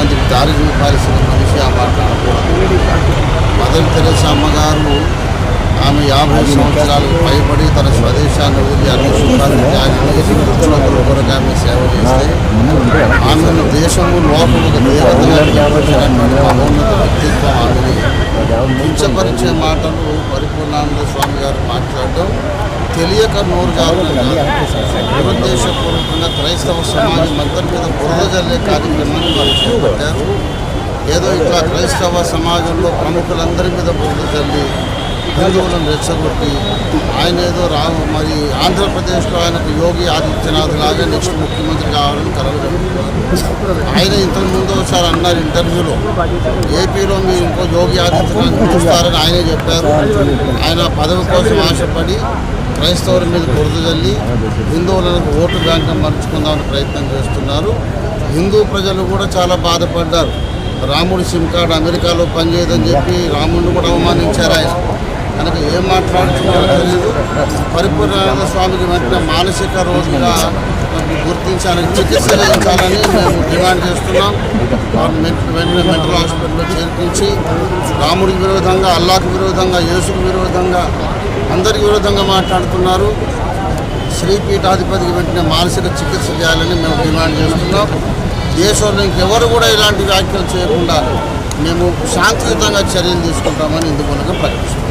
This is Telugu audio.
మందికి దారి చూపాల్సిన మనిషి ఆ మాట్లాడకూడదు మదర్ తెరస అమ్మగారు ఆమె యాభై సంవత్సరాలకు పైబడి తన స్వదేశాన్ని వదిలి అన్ని సుఖాలను త్యాగేసి వృత్తులకుల ఆమె సేవ చేస్తే ఆమెను దేశము లోపలకు మహోన్నత వ్యక్తిత్వం ఆమెని కించపరిచే మాటలు పరిపూర్ణానంద స్వామి గారు మాట్లాడటం తెలియక నోరు జాగ్రత్త దురుద్దేశపూర్వకంగా క్రైస్తవ సమాజం అందరి మీద బురద జల్లే కార్యక్రమాన్ని వారు చేపట్టారు ఏదో ఇట్లా క్రైస్తవ సమాజంలో ప్రముఖులందరి మీద బురద జల్లి హిందువులను రెచ్చగొట్టి ఆయన ఏదో రా మరి ఆంధ్రప్రదేశ్లో ఆయనకు యోగి ఆదిత్యనాథ్ లాగా నెక్స్ట్ ముఖ్యమంత్రి కావాలని కలవగలుగుతున్నారు. ఆయన ఇంతకు ముందు ఒకసారి అన్నారు ఇంటర్వ్యూలో ఏపీలో మీరు ఇంకో యోగి ఆదిత్యనాథ్ చూస్తారని ఆయనే చెప్పారు. ఆయన పదవి కోసం ఆశపడి క్రైస్తవుల మీద బురద జల్లి హిందువులకు ఓటు బ్యాంక్ మలుచుకుందామని ప్రయత్నం చేస్తున్నారు. హిందూ ప్రజలు కూడా చాలా బాధపడ్డారు. రాముడి సిమ్ కార్డు అమెరికాలో పనిచేయదని చెప్పి రాముడిని కూడా అవమానించారు ఆయన. కనుక ఏం మాట్లాడుతున్నారో తెలియదు పరిపూర్ణానంద స్వామికి వెంటనే మానసిక రోగిగా గుర్తించాలని చికిత్స చేయించాలని మేము డిమాండ్ చేస్తున్నాం. వెంటనే మెంటల్ హాస్పిటల్లో చేర్పించి రాముడికి విరోధంగా అల్లాకు విరోధంగా యేసుకు విరోధంగా అందరికి విరోధంగా మాట్లాడుతున్నారు. శ్రీపీఠాధిపతికి వెంటనే మానసిక చికిత్స చేయాలని మేము డిమాండ్ చేస్తున్నాం. దేశంలో ఇంకెవరు కూడా ఇలాంటి వ్యాఖ్యలు చేయకుండా మేము శాంతియుతంగా చర్యలు తీసుకుంటామని ఇందుకు ప్రకటిస్తున్నాం.